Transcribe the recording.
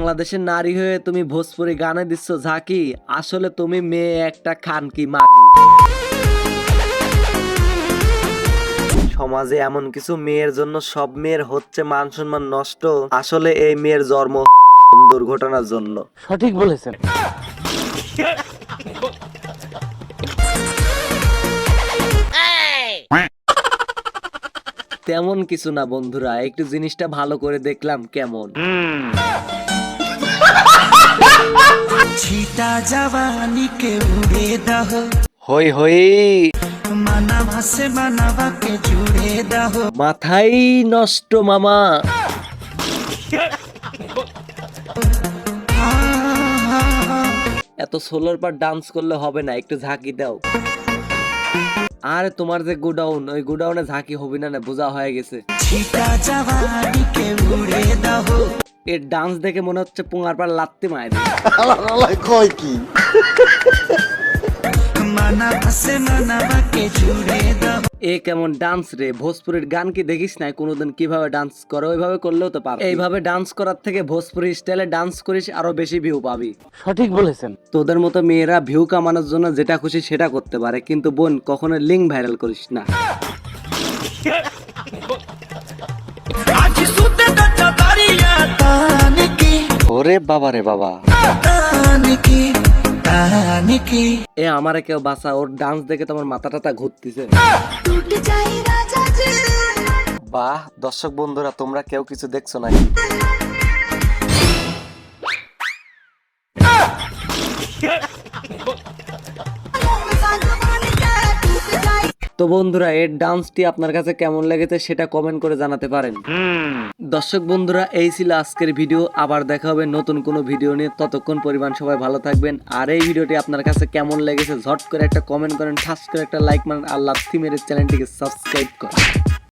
বাংলাদেশের নারী হয়ে তুমি ভোজপুরি গানে দিচ্ছ ঝাঁকি আসলে তুমি মেয়ে একটা খান কি মাগি। সমাজে এমন কিছু মেয়ের জন্য সব মেয়ের হচ্ছে মান সম্মান নষ্ট আসলে এই মেয়ের জন্ম দুর্ঘটনার জন্য। সঠিক বলেছেন। তেমন কিছু না বন্ধুরা একটু জিনিসটা ভালো করে দেখলাম কেমন। ছিটা উড়ে দাহ হই হই। জুড়ে দাহ মাথাই নষ্ট মামা। এত সোলার পার ডান্স করলে হবে না একটু ঝাঁকি দাও। আর তোমার যে গোডাউন ওই গোডাউনে ঝাঁকি হবে না না বোঝা হয়ে গেছে। ছিটা জবানিকে উড়ে দাহ এর ডান্স দেখে মনে হচ্ছে পোঙার পার লাত্তি মায়ের কয় কি? এ কেমন ডান্স রে? ভোজপুরির গান কি দেখিস না কোনোদিন কীভাবে ডান্স করে? ওইভাবে করলেও তো পারো এইভাবে ডান্স করার থেকে ভোজপুরি স্টাইলে ডান্স করিস আরও বেশি ভিউ পাবি। সঠিক বলেছেন। তোদের মতো মেয়েরা ভিউ কামানোর জন্য যেটা খুশি সেটা করতে পারে কিন্তু বোন কখনো লিঙ্ক ভাইরাল করিস না। রে বাবা রে বাবা। এ আমার কেউ বাসা ওর ডান্স দেখে তোমার মাথা টাথা ঘুরতেছে বাহ দর্শক বন্ধুরা তোমরা কেউ কিছু দেখছ নাকি? তো বন্ধুরা, এর ডান্সটি আপনার কাছে কেমন লেগেছে সেটা কমেন্ট করে জানাতে পারেন। দর্শক বন্ধুরা, এই ছিল আজকের ভিডিও আবার দেখা হবে নতুন কোনো ভিডিও নিয়ে। ততক্ষণ পরিমাণ সবাই ভালো থাকবেন। আর এই ভিডিওটি আপনার কাছে কেমন লেগেছে, ঝট করে একটা কমেন্ট করেন, ঠাস করে একটা লাইক মারেন, আর লাথি মেরে চ্যানেলটিকে সাবস্ক্রাইব করেন।